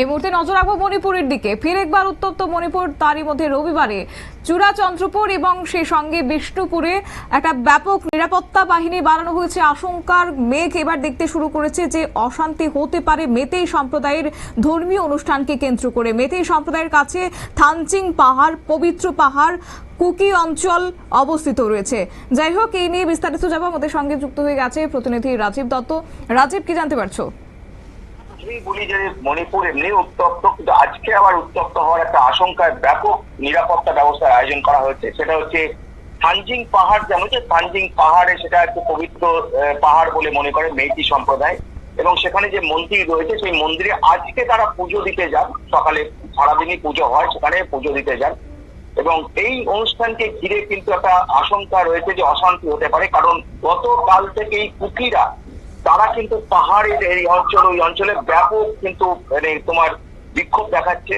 এই মুহূর্তে নজর রাখব মণিপুরের দিকে। ফের একবার উত্তপ্ত মণিপুর, তারই মধ্যে রবিবারে চূড়াচন্দ্রপুর এবং সেই সঙ্গে বিষ্ণুপুরে একটা ব্যাপক নিরাপত্তা বাহিনী বাড়ানো হয়েছে। আশঙ্কার মেঘ এবার দেখতে শুরু করেছে যে অশান্তি হতে পারে মেতেই সম্প্রদায়ের ধর্মীয় অনুষ্ঠানকে কেন্দ্র করে। মেতেই সম্প্রদায়ের কাছে থানচিং পাহাড়, পবিত্র পাহাড়, কুকি অঞ্চল অবস্থিত রয়েছে। যাই হোক, এই নিয়ে বিস্তারিত যাব আমাদের সঙ্গে যুক্ত হয়ে গেছে প্রতিনিধি রাজীব দত্ত। রাজীব, কি জানতে পারছ? যদি বলি যে মণিপুর এমনি উত্তপ্ত, কিন্তু আজকে আবার উত্তপ্ত হওয়ার একটা আশঙ্কায় ব্যাপক নিরাপত্তা ব্যবস্থার আয়োজন করা হয়েছে। সেটা হচ্ছে থানজিং পাহাড় যেমন যে থানজিং পাহাড়ে সেটা একটু পবিত্র পাহাড় বলে মনে করে মেইতি সম্প্রদায়। এবং সেখানে যে মন্দির রয়েছে, সেই মন্দিরে আজকে তারা পুজো দিতে যান। সকালে সারাদিনই পুজো হয়, সেখানে পুজো দিতে যান। এবং এই অনুষ্ঠানকে ঘিরে কিন্তু একটা আশঙ্কা রয়েছে যে অশান্তি হতে পারে। কারণ গতকাল থেকেই কুকিরা তারা কিন্তু পাহাড়ের এই অঞ্চল, ওই অঞ্চলে ব্যাপক কিন্তু মানে তোমার বিক্ষোভ দেখাচ্ছে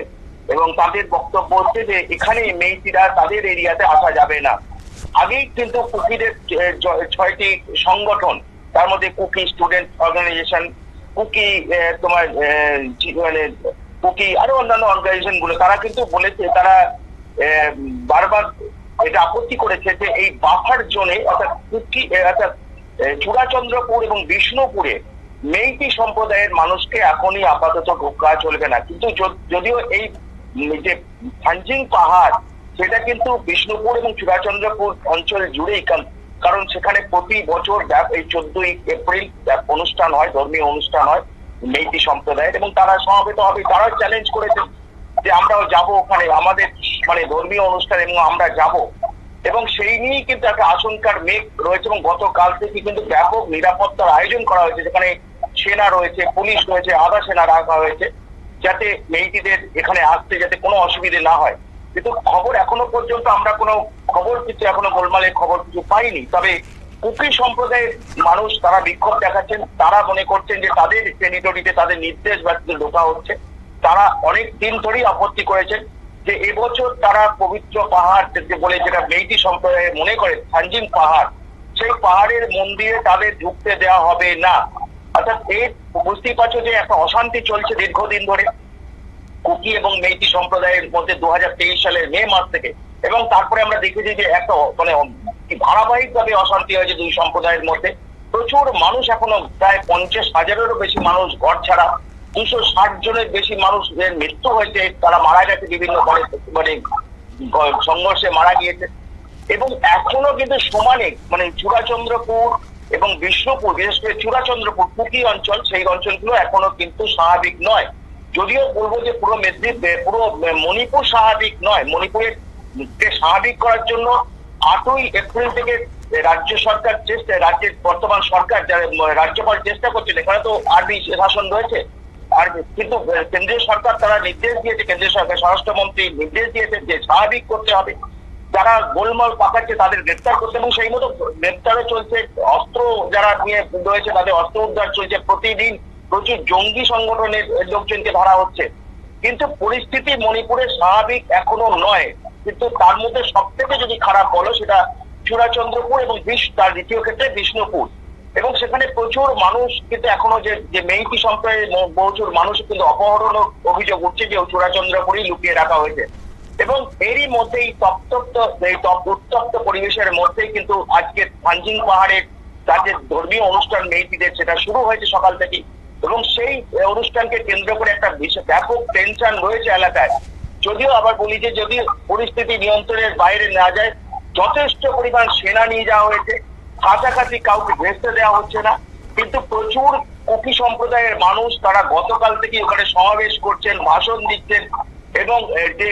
এবং তাদের বক্তব্য হচ্ছে যে এখানে মেয়েটিরা তাদের এরিয়াতে আসা যাবে না। আগেই কিন্তু কুকিদের ছয়টি সংগঠন, তার মধ্যে কুকি স্টুডেন্ট অর্গানাইজেশন, কুকি তোমার মানে কুকি আরও অন্যান্য অর্গানাইজেশনগুলো তারা কিন্তু বলেছে, তারা বারবার এটা আপত্তি করেছে যে এই বাফার জোনে অর্থাৎ কুকি অর্থাৎ চূড়াচন্দ্রপুর এবং বিষ্ণুপুরে মেইতি সম্প্রদায়ের মানুষকে এখনই আপাতত ঢোকা চলবে না। কিন্তু যদিও এই যে ফানজিং পাহাড়, সেটা কিন্তু বিষ্ণুপুর এবং চূড়াচন্দ্রপুর অঞ্চল জুড়েই, কারণ- সেখানে প্রতি বছর এই চোদ্দই এপ্রিল অনুষ্ঠান হয়, ধর্মীয় অনুষ্ঠান হয় মেইতি সম্প্রদায়ের এবং তারা সমাবেত হবে। তারা চ্যালেঞ্জ করেছে যে আমরাও যাব ওখানে, আমাদের মানে ধর্মীয় অনুষ্ঠান এবং আমরা যাব। এবং সেই নিয়েই কিন্তু একটা আশঙ্কার মেঘ রয়েছে এবং গতকাল থেকে কিন্তু ব্যাপক নিরাপত্তার আয়োজন করা হয়েছে, যেখানে সেনা রয়েছে, পুলিশ রয়েছে, আধা সেনা রাখা হয়েছে, যাতে মেয়েটিদের এখানে আসতে যাতে কোনো অসুবিধে না হয়। কিন্তু খবর এখনও পর্যন্ত আমরা কোনো খবর কিছু এখনও গোলমালের খবর কিছু পাইনি। তবে কুকি সম্প্রদায়ের মানুষ তারা বিক্ষোভ দেখাচ্ছেন, তারা মনে করছেন যে তাদের টেরিটরিতে তাদের নির্দেশ ব্যক্তিতে ঢোকা হচ্ছে। তারা অনেক দিন ধরেই আপত্তি করেছেন যে এবছর তারা পবিত্র পাহাড় যে বলে, যেটা মেইটি সম্প্রদায় মনে করে সানজিম পাহাড়, সেই পাহাড়ের মন্দিরে তাদের ঢুকতে দেওয়া হবে না। অর্থাৎ এর বুঝতেই পারছ যে একটা অশান্তি চলছে দীর্ঘদিন ধরে কুকি এবং মেইতি সম্প্রদায়ের মধ্যে দু হাজার তেইশ সালের মে মাস থেকে। এবং তারপরে আমরা দেখেছি যে একটা মানে ধারাবাহিক ভাবে অশান্তি হয়েছে দুই সম্প্রদায়ের মধ্যে। প্রচুর মানুষ এখনও প্রায় পঞ্চাশ হাজারেরও বেশি মানুষ ঘর ছাড়া দুশো ষাট জনের বেশি মানুষের মৃত্যু হয়েছে, তারা মারা গেছে বিভিন্ন মানে সংঘর্ষে মারা গিয়েছে। এবং এখনও কিন্তু সমানে মানে চূড়াচন্দ্রপুর এবং বিষ্ণুপুর, বিশেষ করে চূড়াচন্দ্রপুর কুকি অঞ্চল, সেই অঞ্চলগুলো এখনও কিন্তু স্বাভাবিক নয়। যদিও বলব যে পুরো মেদিনীপুর পুরো মণিপুর স্বাভাবিক নয়। মণিপুরের স্বাভাবিক করার জন্য আটই এপ্রিল থেকে রাজ্য সরকার চেষ্টা, রাজ্যের বর্তমান সরকার, যারা রাজ্যপাল চেষ্টা করছেন, এখানে তো আরবি শাসন রয়েছে। আর কিন্তু কেন্দ্রীয় সরকার তারা নির্দেশ দিয়েছে, কেন্দ্রীয় সরকার, স্বরাষ্ট্রমন্ত্রী নির্দেশ দিয়েছেন যে স্বাভাবিক করতে হবে। যারা গোলমাল পাকাচ্ছে তাদের গ্রেপ্তার করতে এবং সেই মতো গ্রেপ্তারও চলছে। অস্ত্র যারা নিয়ে রয়েছে তাদের অস্ত্র উদ্ধার চলছে। প্রতিদিন প্রচুর জঙ্গি সংগঠনের লোকজনকে ধরা হচ্ছে। কিন্তু পরিস্থিতি মণিপুরে স্বাভাবিক এখনও নয়। কিন্তু তার মধ্যে সব থেকে যদি খারাপ বলো সেটা চূড়াচন্দ্রপুর এবং তার দ্বিতীয় ক্ষেত্রে বিষ্ণুপুর। এবং সেখানে প্রচুর মানুষ কিন্তু এখনও যে মেইতি সম্প্রদায়ের প্রচুর মানুষ কিন্তু অপহরণ অভিযোগ উঠছে যে চূড়াচন্দ্রপুরেই লুকিয়ে রাখা হয়েছে। এবং এরই মধ্যে এই তপ্তপ্ত, এই তপ, উত্তপ্ত পরিবেশের মধ্যেই কিন্তু আজকে পাঞ্জিং পাহাড়ের তার যে ধর্মীয় অনুষ্ঠান মেয়েটিদের সেটা শুরু হয়েছে সকাল থেকেই। এবং সেই অনুষ্ঠানকে কেন্দ্র করে একটা বিশেষ ব্যাপক টেনশন রয়েছে এলাকায়। যদিও আবার বলি যে যদি পরিস্থিতি নিয়ন্ত্রণের বাইরে না যায়, যথেষ্ট পরিমাণ সেনা নিয়ে যাওয়া হয়েছে। কাছাকাছি কাউকে ভেসতে দেওয়া হচ্ছে না। কিন্তু প্রচুর কুকি সম্প্রদায়ের মানুষ তারা গতকাল থেকে ওখানে সমাবেশ করছেন, ভাষণ দিচ্ছেন এবং যে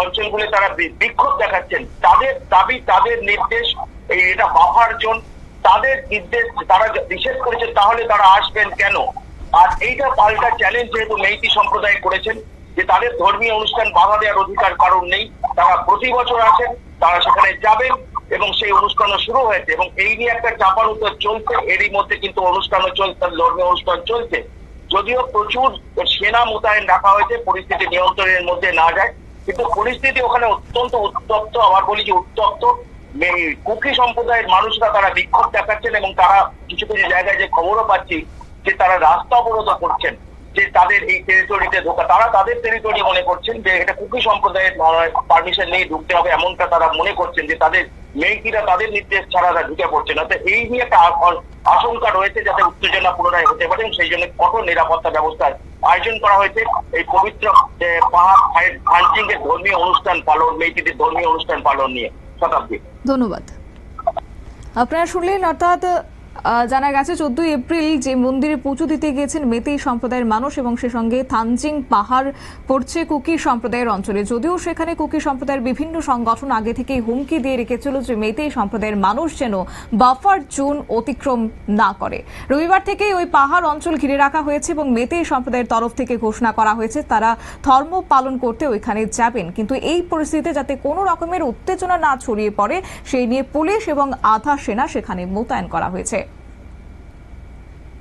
অঞ্চলগুলো তারা বিক্ষোভ দেখাচ্ছেন। তাদের দাবি, তাদের নির্দেশ এটা বাফার জোন। তাদের নির্দেশ তারা নিষেধ করেছেন তাহলে তারা আসবেন কেন? আর এইটা পাল্টা চ্যালেঞ্জ যেহেতু মেইতি সম্প্রদায় করেছেন, যে তাদের ধর্মীয় অনুষ্ঠান বাধা দেওয়ার অধিকার কারণ নেই। তারা প্রতি বছর আসেন, তারা সেখানে যাবেন। এবং সেই অনুষ্ঠানও শুরু হয়েছে এবং এই নিয়ে একটা চাপার উত্তর চলছে। এরই মধ্যে কিন্তু অনুষ্ঠানও চলছে, ধর্মীয় অনুষ্ঠান চলছে। যদিও প্রচুর সেনা মোতায়েন রাখা হয়েছে, পরিস্থিতি নিয়ন্ত্রণের মধ্যে না যায়। কিন্তু পরিস্থিতি ওখানে অত্যন্ত উত্তপ্ত আবার বলি যে উত্তপ্ত। কুকি সম্প্রদায়ের মানুষরা তারা বিক্ষোভ দেখাচ্ছেন এবং তারা কিছু কিছু জায়গায় যে খবরও পাচ্ছি যে তারা রাস্তা অবরোধ করছেন। যে তাদের এই টেরিটরিতে ঢোকা, তারা তাদের টেরিটরি মনে করছেন যে এটা কুকি সম্প্রদায়ের পারমিশন নিয়ে ঢুকতে হবে, এমনটা তারা মনে করছেন যে তাদের মেয়েকিরা তাদের নির্দেশ ছাড়া তারা ঢুকে পড়ছে না তো এই নিয়ে একটা আশঙ্কা রয়েছে যাতে উত্তেজনা পুনরায় হতে পারে সেই জন্য কঠোর নিরাপত্তা ব্যবস্থার আয়োজন করা হয়েছে। এই পবিত্র পাহাড় হান্টিং এর ধর্মীয় অনুষ্ঠান পালন মেয়েটিদের ধর্মীয় অনুষ্ঠান পালন নিয়ে শতাব্দী। ধন্যবাদ। আপনারা শুনলেন অর্থাৎ জানা গেছে, চোদ্দই এপ্রিল যে মন্দিরে পুজো দিতে গিয়েছেন মেতেই সম্প্রদায়ের মানুষ এবং সে সঙ্গে থানজিং পাহাড় পড়ছে কুকি সম্প্রদায়ের অঞ্চলে। যদিও সেখানে কুকি সম্প্রদায়ের বিভিন্ন সংগঠন আগে থেকেই হুমকি দিয়ে রেখেছিল যে মেতেই সম্প্রদায়ের মানুষ যেন বাফার জোন অতিক্রম না করে। রবিবার থেকেই ওই পাহাড় অঞ্চল ঘিরে রাখা হয়েছে এবং মেতেই সম্প্রদায়ের তরফ থেকে ঘোষণা করা হয়েছে, তারা ধর্ম পালন করতে ওইখানে যাবেন। কিন্তু এই পরিস্থিতিতে যাতে কোনো রকমের উত্তেজনা না ছড়িয়ে পড়ে, সেই নিয়ে পুলিশ এবং আধা সেনা সেখানে মোতায়েন করা হয়েছে।